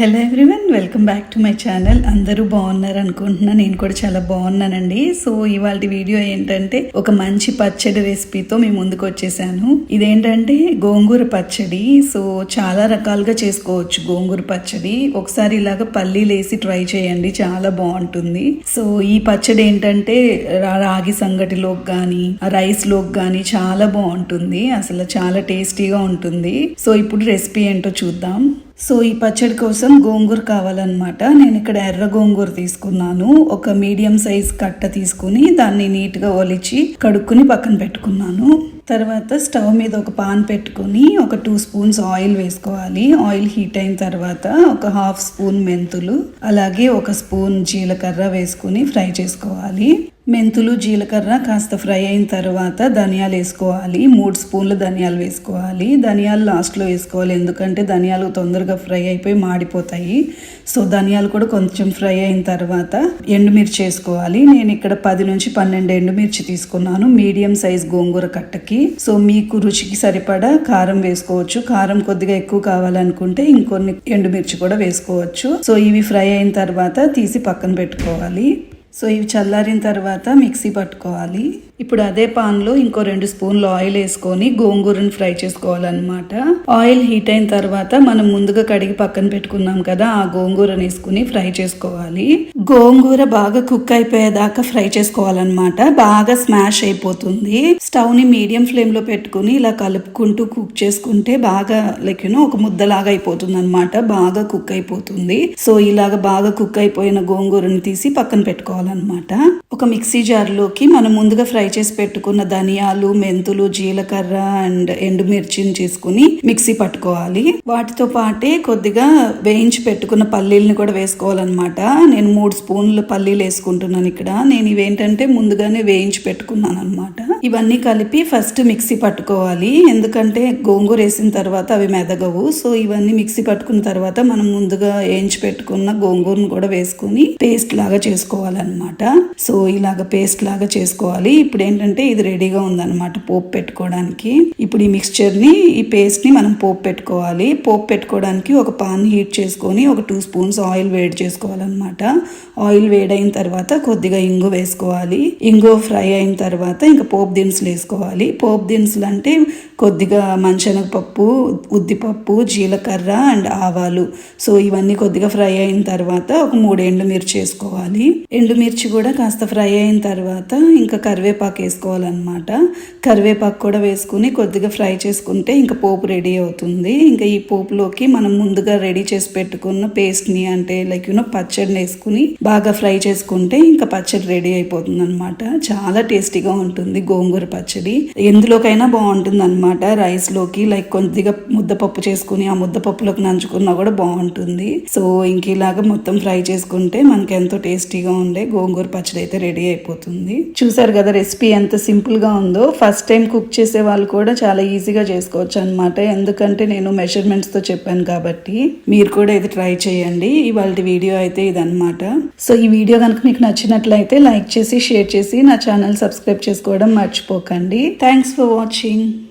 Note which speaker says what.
Speaker 1: Hello everyone welcome back to my channel అందరూ బాగున్నారు అనుకుంటున్నా నేను కూడా చాలా బాగున్నానండి. సో ఇవాళ వీడియో ఏంటంటే ఒక మంచి పచ్చడి రెసిపీతో మేము ముందుకు వచ్చేసాను. ఇదేంటంటే గోంగూర పచ్చడి. సో చాలా రకాలుగా చేసుకోవచ్చు గోంగూర పచ్చడి. ఒకసారి ఇలాగ పల్లీలు వేసి ట్రై చేయండి చాలా బాగుంటుంది. సో ఈ పచ్చడి ఏంటంటే రాగి సంగటిలోకి కానీ రైస్లోకి కానీ చాలా బాగుంటుంది. అసలు చాలా టేస్టీగా ఉంటుంది. సో ఇప్పుడు రెసిపీ ఏంటో చూద్దాం. సో ఈ పచ్చడి కోసం గోంగూర కావాలన్నమాట. నేను ఇక్కడ ఎర్ర గోంగూర తీసుకున్నాను. ఒక మీడియం సైజ్ కట్ట తీసుకుని దాన్ని నీట్గా ఒలిచి కడుక్కుని పక్కన పెట్టుకున్నాను. తర్వాత స్టవ్ మీద ఒక పాన్ పెట్టుకుని ఒక టూ స్పూన్స్ ఆయిల్ వేసుకోవాలి. ఆయిల్ హీట్ అయిన తర్వాత ఒక హాఫ్ స్పూన్ మెంతులు అలాగే ఒక స్పూన్ జీలకర్ర వేసుకుని ఫ్రై చేసుకోవాలి. మెంతులు జీలకర్ర కాస్త ఫ్రై అయిన తర్వాత ధనియాలు వేసుకోవాలి. మూడు స్పూన్లు ధనియాలు వేసుకోవాలి. ధనియాలు లాస్ట్లో వేసుకోవాలి. ఎందుకంటే ధనియాలు తొందరగా ఫ్రై అయిపోయి మాడిపోతాయి. సో ధనియాలు కూడా కొంచెం ఫ్రై అయిన తర్వాత ఎండుమిర్చి వేసుకోవాలి. నేను ఇక్కడ పది నుంచి పన్నెండు ఎండుమిర్చి తీసుకున్నాను. మీడియం సైజ్ గోంగూర కట్టకి. సో మీకు రుచికి సరిపడా కారం వేసుకోవచ్చు. కారం కొద్దిగా ఎక్కువ కావాలనుకుంటే ఇంకొన్ని ఎండుమిర్చి కూడా వేసుకోవచ్చు. సో ఇవి ఫ్రై అయిన తర్వాత తీసి పక్కన పెట్టుకోవాలి. సో ఇవి చల్లారిన తర్వాత మిక్సీ పట్టుకోవాలి. ఇప్పుడు అదే పాన్లో ఇంకో రెండు స్పూన్లు ఆయిల్ వేసుకొని గోంగూరను ఫ్రై చేసుకోవాలన్నమాట. ఆయిల్ హీట్ అయిన తర్వాత మనం ముందుగా కడిగి పక్కన పెట్టుకున్నాం కదా ఆ గోంగూరను వేసుకుని ఫ్రై చేసుకోవాలి. గోంగూర బాగా కుక్ అయిపోయేదాకా ఫ్రై చేసుకోవాలన్నమాట. బాగా స్మాష్ అయిపోతుంది. స్టవ్ని మీడియం ఫ్లేమ్లో పెట్టుకుని ఇలా కలుపుకుంటూ కుక్ చేసుకుంటే బాగా లైక్ యూనో ఒక ముద్దలాగా అయిపోతుంది అనమాట బాగా కుక్ అయిపోతుంది. సో ఇలాగ బాగా కుక్ అయిపోయిన గోంగూరని తీసి పక్కన పెట్టుకోవాలన్నమాట. ఒక మిక్సీ జార్లోకి మనం ముందుగా ఫ్రై చేసి పెట్టుకున్న ధనియాలు మెంతులు జీలకర్ర అండ్ ఎండుమిర్చిని తీసుకుని మిక్సీ పట్టుకోవాలి. వాటితో పాటే కొద్దిగా వేయించి పెట్టుకున్న పల్లీలను కూడా వేసుకోవాలన్నమాట. నేను మూడు స్పూన్లు పల్లీలు వేసుకుంటున్నాను ఇక్కడ. నేను ఇవేంటంటే ముందుగానే వేయించి పెట్టుకున్నాను అనమాట ఇవన్నీ కలిపి ఫస్ట్ మిక్సీ పట్టుకోవాలి. ఎందుకంటే గోంగూర వేసిన తర్వాత అవి మెదగవు. సో ఇవన్నీ మిక్సీ పట్టుకున్న తర్వాత మనం ముందుగా వేయించి పెట్టుకున్న గోంగూరను కూడా వేసుకుని పేస్ట్ లాగా చేసుకోవాలన్నమాట. సో ఇలాగ పేస్ట్ లాగా చేసుకోవాలి. ఇప్పుడు ఏంటంటే ఇది రెడీగా ఉందన్నమాట పోపు పెట్టుకోవడానికి. ఇప్పుడు ఈ మిక్స్చర్ని ఈ పేస్ట్ని మనం పోపు పెట్టుకోవాలి. పోపు పెట్టుకోవడానికి ఒక పాన్ హీట్ చేసుకొని ఒక టూ స్పూన్స్ ఆయిల్ వేడి చేసుకోవాలన్నమాట. ఆయిల్ వేడైన తర్వాత కొద్దిగా ఇంగు వేసుకోవాలి. ఇంగు ఫ్రై అయిన తర్వాత ఇంకా పోపు దినుసులు వేసుకోవాలి. పోపు దినుసులు అంటే కొద్దిగా మంచెనగపప్పు ఉద్దిపప్పు జీలకర్ర అండ్ ఆవాలు. సో ఇవన్నీ కొద్దిగా ఫ్రై అయిన తర్వాత ఒక మూడు ఎండుమిర్చి వేసుకోవాలి. ఎండుమిర్చి కూడా కాస్త ఫ్రై అయిన తర్వాత ఇంకా కరివేపాకు వేసుకోవాలన్నమాట. కరివేపాకు కూడా వేసుకుని కొద్దిగా ఫ్రై చేసుకుంటే ఇంకా పోపు రెడీ అవుతుంది. ఇంకా ఈ పోపులోకి మనం ముందుగా రెడీ చేసి పెట్టుకున్న పేస్ట్ని అంటే లైక్ యూనో పచ్చడిని వేసుకుని బాగా ఫ్రై చేసుకుంటే ఇంకా పచ్చడి రెడీ అయిపోతుంది అనమాట చాలా టేస్టీగా ఉంటుంది గోంగూర పచ్చడి. ఎందులోకైనా బాగుంటుంది అనమాట రైస్లోకి లైక్ కొద్దిగా ముద్దపప్పు చేసుకుని ఆ ముద్దపప్పులోకి నంచుకున్నా కూడా బాగుంటుంది. సో ఇంక ఇలాగా మొత్తం ఫ్రై చేసుకుంటే మనకి ఎంతో టేస్టీగా ఉండే గోంగూర పచ్చడి అయితే రెడీ అయిపోతుంది. చూసారు కదా రెసిపీ? ఎంత సింపుల్గా ఉందో ఫస్ట్ టైం కుక్ చేసే వాళ్ళు కూడా చాలా ఈజీగా చేసుకోవచ్చు అనమాట ఎందుకంటే నేను మెషర్మెంట్స్తో చెప్పాను కాబట్టి మీరు కూడా ఇది ట్రై చేయండి. ఇవాళ వీడియో అయితే ఇదనమాట సో ఈ వీడియో కనుక మీకు నచ్చినట్లయితే లైక్ చేసి షేర్ చేసి నా ఛానల్ సబ్స్క్రైబ్ చేసుకోవడం మర్చిపోకండి. Thanks for watching.